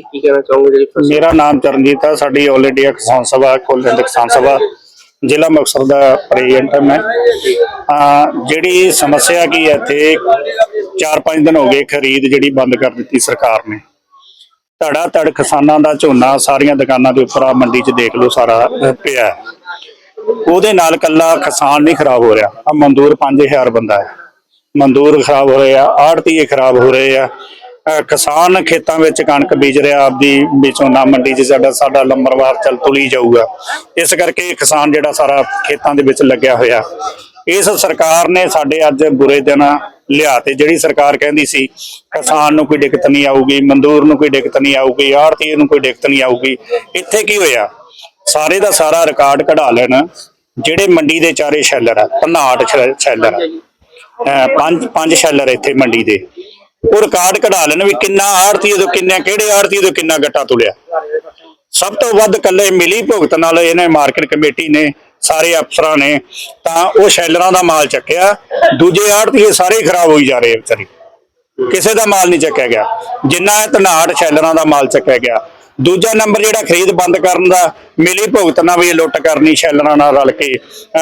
ਕਹਿਣਾ ਚਾਹੋਗੇ ਜਿਹੜੀ ਫਸਲ? ਮੇਰਾ ਨਾਮ ਚਰਨਜੀਤ ਹੈ ਸਾਡੀ ਆਲ ਇੰਡੀਆ ਕਿਸਾਨ ਸਭਾ ਕੁੱਲ ਕਿਸਾਨ ਸਭਾ, ਜ਼ਿਲ੍ਹਾ ਮੁਕਤਸਰ ਦਾ ਪ੍ਰੈਜ਼ੀਡੈਂਟ ਮੈਂ। ਅਹ ਜਿਹੜੀ ਸਮੱਸਿਆ ਕੀ ਹੈ ਇੱਥੇ 4-5 ਦਿਨ ਹੋ ਗਏ ਖਰੀਦ ਜਿਹੜੀ ਬੰਦ ਕਰ ਦਿੱਤੀ ਸਰਕਾਰ ਨੇ। ਧੜਾ ਧੜ ਕਿਸਾਨਾਂ ਦਾ ਝੋਨਾ ਸਾਰੀਆਂ ਦੁਕਾਨਾਂ ਦੇ ਉੱਪਰ ਆ, ਮੰਡੀ 'ਚ ਦੇਖ ਲਓ ਸਾਰਾ ਪਿਆ। ਹੈ। ਉਹਦੇ ਨਾਲ ਕੱਲਾ ਕਿਸਾਨ ਨਹੀਂ ਖਰਾਬ ਹੋ ਰਿਹਾ। ਆ ਮਜ਼ਦੂਰ 5000 ਬੰਦਾ ਹੈ। ਮਜ਼ਦੂਰ ਖਰਾਬ ਹੋ ਰਹੇ ਆ, ਆੜਤੀਏ ਖਰਾਬ ਹੋ ਰਹੇ ਆ। ਕਿਸਾਨ ਖੇਤਾਂ ਵਿੱਚ ਕਣਕ ਬੀਜ ਰਿਹਾ, ਆਪਦੀ ਵਿੱਚੋਂ ਮੰਡੀ 'ਚ ਸਾਡਾ ਸਾਡਾ ਲੰਬਰਵਾਰ ਚੱਲ ਤੁਲੀ ਜਾਊਗਾ। ਇਸ ਕਰਕੇ ਕਿਸਾਨ ਜਿਹੜਾ ਸਾਰਾ ਖੇਤਾਂ ਦੇ ਵਿੱਚ ਲੱਗਿਆ ਹੋਇਆ। ਇਸ ਸਰਕਾਰ ਨੇ ਸਾਡੇ ਅੱਜ ਬੁਰੇ ਦਿਨ ਲਿਆ ਤੇ ਜਿਹੜੀ ਸਰਕਾਰ ਕਹਿੰਦੀ ਸੀ, ਕਿਸਾਨ ਨੂੰ ਕੋਈ ਦਿੱਕਤ ਨਹੀਂ ਆਊਗੀ, ਮਜ਼ਦੂਰ ਨੂੰ ਕੋਈ ਦਿੱਕਤ ਨਹੀਂ ਆਊਗੀ ਆੜਤੀ ਨੂੰ ਕੋਈ ਦਿੱਕਤ ਨਹੀਂ ਆਊਗੀ। ਇੱਥੇ ਕੀ ਹੋਇਆ? ਸਾਰੇ ਦਾ ਸਾਰਾ ਰਿਕਾਰਡ ਕਢਾ ਲੈਣ। ਜਿਹੜੇ ਮੰਡੀ ਦੇ ਚਾਰੇ ਸ਼ੈਲਰ ਆ ਧਨਾਟ ਸ਼ੈ- ਸ਼ੈਲਰ ਪੰਜ ਪੰਜ ਸ਼ੈਲਰ ਇੱਥੇ ਮੰਡੀ ਦੇ। ਉਹ ਰਿਕਾਰਡ ਕਢਾ ਲੈਣ ਵੀ ਕਿੰਨਾ ਆੜਤੀ ਤੋਂ ਕਿੰਨੇ, ਕਿਹੜੇ ਆੜਤੀ ਤੋਂ ਕਿੰਨਾ ਗੱਟਾ ਤੁਲਿਆ ਸਭ ਤੋਂ ਵੱਧ ਕੱਲੇ ਮਿਲੀ ਭੁਗਤ ਨਾਲ ਇਹਨੇ ਮਾਰਕੀਟ ਕਮੇਟੀ ਨੇ, ਸਾਰੇ ਅਫਸਰਾਂ ਨੇ, ਤਾਂ ਉਹ ਸ਼ੈਲਰਾਂ ਦਾ ਮਾਲ ਚੱਕਿਆ। ਦੂਜੇ ਆੜਤੀਏ ਸਾਰੇ ਖਰਾਬ ਹੋਈ ਜਾ ਰਹੇ ਵਿਚਾਰੇ। ਕਿਸੇ ਦਾ ਮਾਲ ਨਹੀਂ ਚੱਕਿਆ ਗਿਆ। ਜਿੰਨਾ ਇਹ ਧਨਾੜ ਸ਼ੈਲਰਾਂ ਦਾ ਮਾਲ ਚੱਕਿਆ ਗਿਆ। ਦੂਜਾ ਨੰਬਰ ਜਿਹੜਾ ਖਰੀਦ ਬੰਦ ਕਰਨ ਦਾ, ਮਿਲੀ ਭੁਗਤ ਨਾਲ ਵੀ ਲੁੱਟ ਕਰਨੀ, ਸ਼ੈਲਰਾਂ ਨਾਲ ਰਲ ਕੇ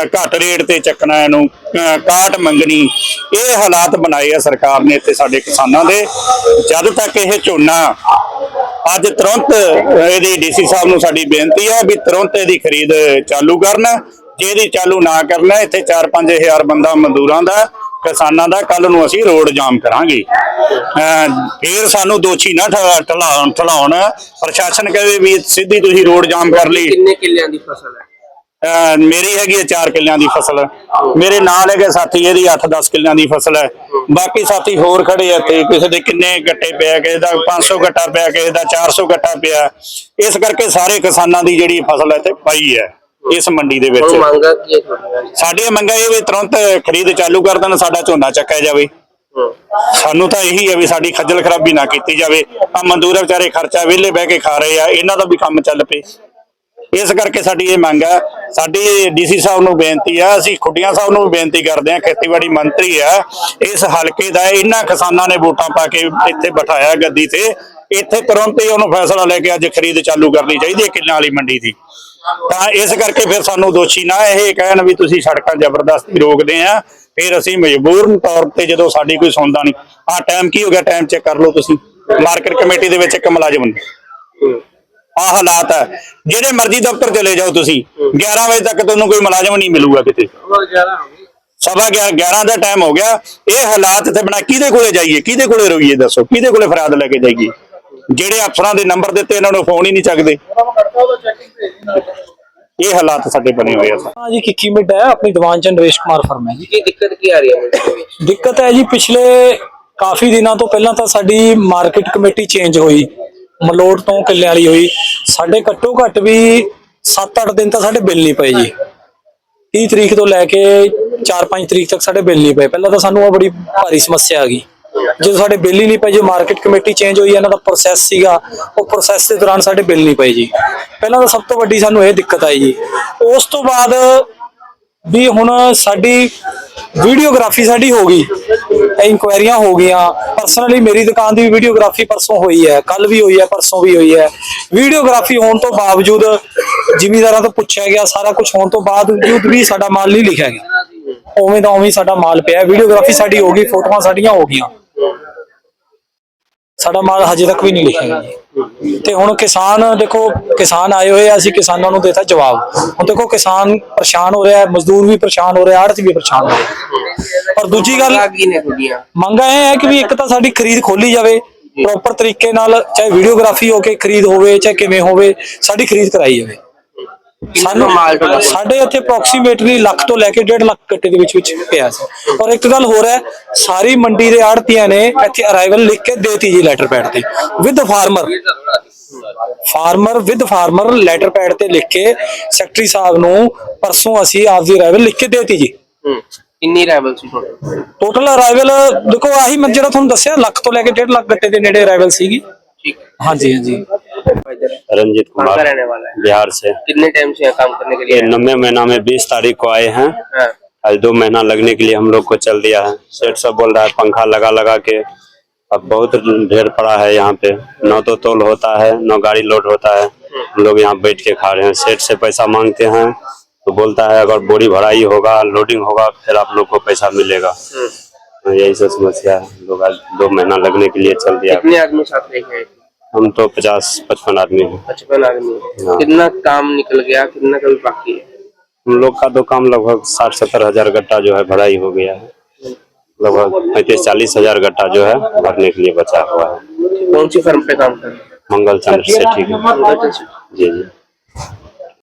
ਘੱਟ ਰੇਟ ਤੇ ਚੱਕਣਾ ਇਹਨੂੰ ਕਾਟ ਮੰਗਣੀ, ਇਹ ਹਾਲਾਤ ਬਣਾਏ ਆ ਸਰਕਾਰ ਨੇ ਇੱਥੇ ਸਾਡੇ ਕਿਸਾਨਾਂ ਦੇ। ਜਦ ਤੱਕ ਇਹ ਝੋਨਾ, ਅੱਜ ਤੁਰੰਤ ਇਹਦੀ ਡੀਸੀ ਸਾਹਿਬ ਨੂੰ ਸਾਡੀ ਬੇਨਤੀ ਹੈ ਵੀ ਤੁਰੰਤ ਇਹਦੀ ਖਰੀਦ ਚਾਲੂ ਕਰਨ। ਜੇ ਇਹਦੀ ਚਾਲੂ ਨਾ ਕਰਨਾ, ਇੱਥੇ 4-5000 ਬੰਦਾ ਮਜ਼ਦੂਰਾਂ ਦਾ ਕਿਸਾਨਾਂ ਦਾ ਕੱਲ ਨੂੰ ਅਸੀਂ ਰੋਡ ਜਾਮ ਕਰਾਂਗੇ। ਫੇਰ ਸਾਨੂੰ ਦੋਸ਼ੀ ਨਾ ਠਲਾਉਣ ਠਲਾਉਣ। ਪ੍ਰਸ਼ਾਸਨ ਕਹੇ ਵੀ ਸਿੱਧੀ ਤੁਸੀਂ ਰੋਡ ਜਾਮ ਕਰ ਲਈ। ਕਿੰਨੇ ਕਿੱਲਿਆਂ ਦੀ ਫਸਲ ਹੈ? ਮੇਰੀ ਹੈਗੀ ਹੈ 4 ਕਿੱਲਿਆਂ ਦੀ ਫਸਲ। ਮੇਰੇ ਨਾਲ ਹੈਗੇ ਸਾਥੀ ਇਹਦੀ 8-10 ਕਿੱਲਿਆਂ ਦੀ ਫਸਲ ਹੈ। ਬਾਕੀ ਸਾਥੀ ਹੋਰ ਖੜੇ ਆ ਤੇ ਕਿਸੇ ਦੇ ਕਿੰਨੇ ਗੱਟੇ ਪਿਆ ਕਿਸੇ ਦਾ 500 ਗੱਟਾ ਪਿਆ ਕਿਸੇ ਦਾ 400 ਗੱਟਾ ਪਿਆ। ਇਸ ਕਰਕੇ ਸਾਰੇ ਕਿਸਾਨਾਂ ਦੀ ਜਿਹੜੀ ਫਸਲ ਹੈ ਤੇ ਪਈ ਹੈ। ਇਸ ਮੰਡੀ ਦੇ ਹੁਣ ਵਿੱਚ ਮੰਗਾ ਕੀ ਹੈ ਤੁਹਾਡੀਆਂ ਸਾਡੀਆਂ ਮੰਗਾਂ ਇਹ ਵੀ ਤੁਰੰਤ ਖਰੀਦ ਚਾਲੂ ਕਰ ਦੇਣ ਸਾਡਾ ਝੋਨਾ ਚੱਕਿਆ ਜਾਵੇ। ਸਾਨੂੰ ਤਾਂ ਇਹੀ ਹੈ ਵੀ ਸਾਡੀ ਖੱਜਲ ਖਰਾਬੀ ਨਾ ਕੀਤੀ ਜਾਵੇ। ਆ ਮਜ਼ਦੂਰ ਵਿਚਾਰੇ ਖਰਚਾ ਵਿਹਲੇ ਬਹਿ ਕੇ ਖਾ ਰਹੇ ਆ ਇਹਨਾਂ ਦਾ ਵੀ ਕੰਮ ਚੱਲ ਪਏ। ਇਸ ਕਰਕੇ ਸਾਡੀ ਇਹ ਮੰਗ ਹੈ ਸਾਡੀ ਡੀਸੀ ਸਾਹਿਬ ਨੂੰ ਬੇਨਤੀ ਆ ਅਸੀਂ ਖੁੱਡੀਆਂ ਸਾਹਿਬ ਨੂੰ ਵੀ ਬੇਨਤੀ ਕਰਦੇ ਆ ਖੇਤੀਬਾੜੀ ਮੰਤਰੀ ਆ ਇਸ ਹਲਕੇ ਦਾ ਇਹਨਾਂ ਕਿਸਾਨਾਂ ਨੇ ਵੋਟਾਂ ਪਾ ਕੇ ਇੱਥੇ ਬਿਠਾਇਆ ਗੱਦੀ ਤੇ। ਇੱਥੇ ਤੁਰੰਤ ਹੀ ਉਹਨੂੰ ਫੈਸਲਾ ਲੈ ਕੇ ਅੱਜ ਖਰੀਦ ਚਾਲੂ ਕਰਨੀ ਚਾਹੀਦੀ ਹੈ ਕਿੱਲਾਂ ਵਾਲੀ ਮੰਡੀ ਦੀ। ਤਾਂ ਇਸ ਕਰਕੇ ਫਿਰ ਸਾਨੂੰ ਦੋਸ਼ੀ ਨਾ ਇਹ ਕਹਿਣ ਵੀ ਤੁਸੀਂ ਸੜਕਾਂ ਜ਼ਬਰਦਸਤੀ ਰੋਕਦੇ ਆ, ਫਿਰ ਅਸੀਂ ਮਜਬੂਰਨ ਤੌਰ ਤੇ ਜਦੋਂ ਸਾਡੀ ਕੋਈ ਸੁਣਦਾ ਨਹੀਂ। ਆ ਟਾਈਮ ਕੀ ਹੋ ਗਿਆ? ਟਾਈਮ ਚੈੱਕ ਕਰ ਲਓ ਤੁਸੀਂ। ਮਾਰਕੀਟ ਕਮੇਟੀ ਦੇ ਵਿੱਚ ਇੱਕ ਮੁਲਾਜ਼ਮ ਨੇ। ਆ ਹਾਲਾਤ ਹੈ ਜਿਹੜੇ ਮਰਜ਼ੀ ਦਫ਼ਤਰ ਚਲੇ ਜਾਓ ਤੁਸੀਂ। 11 ਵਜੇ ਤੱਕ ਤੁਹਾਨੂੰ ਕੋਈ ਮੁਲਾਜ਼ਮ ਨਹੀਂ ਮਿਲੂਗਾ ਕਿਤੇ। ਸਵਾ 11 11 ਦਾ ਟਾਈਮ ਹੋ ਗਿਆ। ਇਹ ਹਾਲਾਤ ਤੇ ਬਣਾ ਕਿਹਦੇ ਕੋਲੇ ਜਾਈਏ? ਕਿਹਦੇ ਕੋਲੇ ਰੋਈਏ ਦੱਸੋ? ਕਿਹਦੇ ਕੋਲੇ ਫਰਿਆਦ ਲੈ ਕੇ ਜਾਈਏ? ਜਿਹੜੇ ਅਫਸਰਾਂ ਦੇ ਨੰਬਰ ਦਿੱਤੇ ਇਹਨਾਂ ਨੂੰ ਫੋਨ ਹੀ ਨਹੀਂ ਚੱਕਦੇ। ਇਹ ਹਾਲਾਤ ਸਾਡੇ ਬਣੇ ਹੋਏ ਆ ਹਾਂ ਜੀ ਕਿੱਕੀ ਮਿੰਟ ਹੈ? ਆਪਣੀ ਦੀਵਾਨ ਚੰਦ ਰੇਸ਼ ਕੁਮਾਰ ਫਰਮ ਜੀ। ਕੀ ਦਿੱਕਤ ਕੀ ਆ ਰਹੀ ਹੈ ਮਿੰਟ ਵਿੱਚ? ਦਿੱਕਤ ਹੈ ਜੀ ਪਿਛਲੇ ਕਾਫੀ ਦਿਨਾਂ ਤੋਂ ਪਹਿਲਾਂ ਤਾਂ ਸਾਡੀ ਮਾਰਕੀਟ ਕਮੇਟੀ ਚੇਂਜ ਹੋਈ। ਮਲੋਟ ਤੋਂ ਕਿੱਲੇ ਵਾਲੀ ਹੋਈ। ਸਾਡੇ ਘੱਟੋ ਘੱਟ ਵੀ 7-8 ਦਿਨ ਤਾਂ ਸਾਡੇ ਬਿੱਲ ਨਹੀਂ ਪਏ ਜੀ। 30 ਤਰੀਕ ਤੋਂ ਲੈ ਕੇ 4-5 ਤਰੀਕ ਤੱਕ ਸਾਡੇ ਬਿੱਲ ਨਹੀਂ ਪਏ। ਪਹਿਲਾਂ ਤਾਂ ਸਾਨੂੰ ਆ ਬੜੀ ਭਾਰੀ ਸਮੱਸਿਆ ਆ ਗਈ। ਜਦੋਂ ਸਾਡੇ ਬਿੱਲ ਹੀ ਨਹੀਂ ਪਏ ਜੋ ਮਾਰਕੀਟ ਕਮੇਟੀ ਚੇਂਜ ਹੋਈ, ਇਹਨਾਂ ਦਾ ਪ੍ਰੋਸੈਸ ਸੀਗਾ, ਉਹ ਪ੍ਰੋਸੈਸ ਦੇ ਦੌਰਾਨ ਸਾਡੇ ਬਿੱਲ ਨਹੀਂ ਪਏ ਜੀ। ਪਹਿਲਾਂ ਤਾਂ ਸਭ ਤੋਂ ਵੱਡੀ ਸਾਨੂੰ ਇਹ ਦਿੱਕਤ ਆਈ ਜੀ। ਉਸ ਤੋਂ ਬਾਅਦ ਵੀ ਹੁਣ ਸਾਡੀ ਵੀਡੀਓਗ੍ਰਾਫੀ ਸਾਡੀ ਹੋ ਗਈ ਇਨਕੁਆਇਰੀਆਂ ਹੋ ਗਈਆਂ। ਪਰਸਨਲੀ ਮੇਰੀ ਦੁਕਾਨ ਦੀ ਵੀਡੀਓਗ੍ਰਾਫੀ ਪਰਸੋਂ ਹੋਈ ਹੈ ਕੱਲ ਵੀ ਹੋਈ ਹੈ, ਪਰਸੋਂ ਵੀ ਹੋਈ ਹੈ। ਵੀਡੀਓਗ੍ਰਾਫੀ ਹੋਣ ਤੋਂ ਬਾਵਜੂਦ ਜ਼ਿਮੀਂਦਾਰਾਂ ਤੋਂ ਪੁੱਛਿਆ ਗਿਆ, ਸਾਰਾ ਕੁਝ ਹੋਣ ਤੋਂ ਬਾਵਜੂਦ ਵੀ ਸਾਡਾ ਮਾਲ ਨਹੀਂ ਲਿਖਿਆ ਗਿਆ। ਉਵੇਂ ਦਾ ਉਵੇਂ ਸਾਡਾ ਮਾਲ ਪਿਆ ਵੀਡੀਓਗ੍ਰਾਫੀ ਸਾਡੀ ਹੋ ਗਈ, ਫੋਟੋਆਂ ਸਾਡੀਆਂ ਹੋ ਗਈਆਂ। ਸਾਡਾ ਮਾਲ ਹਜੇ ਤੱਕ ਵੀ ਨਹੀਂ ਲਿਖਿਆ ਜੀ। ਤੇ ਹੁਣ ਕਿਸਾਨ, ਦੇਖੋ, ਕਿਸਾਨ ਆਏ ਹੋਏ ਆ, ਅਸੀਂ ਕਿਸਾਨਾਂ ਨੂੰ ਦੇਤਾ ਜਵਾਬ। ਹੁਣ ਦੇਖੋ, ਕਿਸਾਨ ਪਰੇਸ਼ਾਨ ਹੋ ਰਿਹਾ ਹੈ ਮਜ਼ਦੂਰ ਵੀ ਪਰੇਸ਼ਾਨ ਹੋ ਰਿਹਾ, ਆੜਤ ਵੀ ਪਰੇਸ਼ਾਨ ਹੋ ਰਿਹਾ। ਔਰ ਦੂਜੀ ਗੱਲ, ਮੰਗਾਂ ਇਹ ਹੈ ਕਿ ਵੀ ਇੱਕ ਤਾਂ ਸਾਡੀ ਖਰੀਦ ਖੋਲੀ ਜਾਵੇ ਪ੍ਰੋਪਰ ਤਰੀਕੇ ਨਾਲ, ਚਾਹੇ ਵੀਡੀਓਗ੍ਰਾਫੀ ਹੋ ਕੇ ਖਰੀਦ ਹੋਵੇ, ਚਾਹੇ ਕਿਵੇਂ ਹੋਵੇ, ਸਾਡੀ ਖਰੀਦ ਕਰਾਈ ਜਾਵੇ। ਸਾਨੂੰ ਮਾਲ ਸਾਡੇ ਇੱਥੇ ਅਪਰੋਕਸੀਮੇਟਲੀ ਲੱਖ ਤੋਂ ਲੈ ਕੇ 1.5 ਲੱਖ ਕੱਟੇ ਦੇ ਵਿੱਚ ਵਿੱਚ ਪਿਆ ਸੀ। ਔਰ ਇੱਕ ਗੱਲ ਹੋਰ ਹੈ ਸਾਰੀ ਮੰਡੀ ਦੇ ਆੜਤੀਆਂ ਨੇ ਇੱਥੇ ਅਰਾਈਵਲ ਲਿਖ ਕੇ ਦੇਤੀ ਜੀ ਲੈਟਰ ਪੈਡ ਤੇ। With farmer farmer with farmer letter pad ਤੇ ਲਿਖ ਕੇ ਸੈਕਟਰੀ ਸਾਹਿਬ ਨੂੰ ਪਰਸੋਂ ਅਸੀਂ ਆਪ ਦੀ ਅਰਾਈਵਲ ਲਿਖ ਕੇ ਦੇਤੀ ਜੀ। ਕਿੰਨੀ ਅਰਾਈਵਲ ਸੀ ਟੋਟਲ ਅਰਾਈਵਲ ਦੇਖੋ ਆਹੀ ਮੈਂ ਜਿਹੜਾ ਤੁਹਾਨੂੰ ਦੱਸਿਆ ਲੱਖ ਤੋਂ ਲੈ ਕੇ 1.5 ਲੱਖ ਗੱਟੇ ਦੇ ਨੇੜੇ ਅਰਾਈਵਲ ਸੀਗੀ। ਠੀਕ। ਹਾਂਜੀ ਹਾਂਜੀ। रंजीत कुमार। रहने वाला है? बिहार से। कितने टाइम से काम करने के लिए नब्बे महीना में बीस तारीख को आए हैं। हाँ, आज दो महीना लगने के लिए हम लोग को चल दिया है। सेठ सब बोल रहा है पंखा लगा लगा के। अब बहुत ढेर पड़ा है यहाँ पे। नौ तो तोल होता है नौ गाड़ी लोड होता है। हम लोग यहाँ बैठ के खा रहे हैं। सेठ से पैसा मांगते हैं। तो बोलता है अगर बोरी भराई होगा लोडिंग होगा फिर आप लोग को पैसा मिलेगा। तो यही सब समस्या है। आज दो महीना लगने के लिए चल दिया। कितने आदमी साथ लेके? हम तो पचास पचपन आदमी हैं। पचपन आदमी हाँ। कितना काम निकल गया कितना कल बाकी है? हम लोग का तो काम लगभग साठ सत्तर हज़ार गट्टा जो है भराई हो गया है। लगभग पैंतीस चालीस हज़ार गट्टा जो है भरने के लिए बचा हुआ है। कौन सी फर्म पे काम कर मंगल चंद्र से ठीक है जी जी।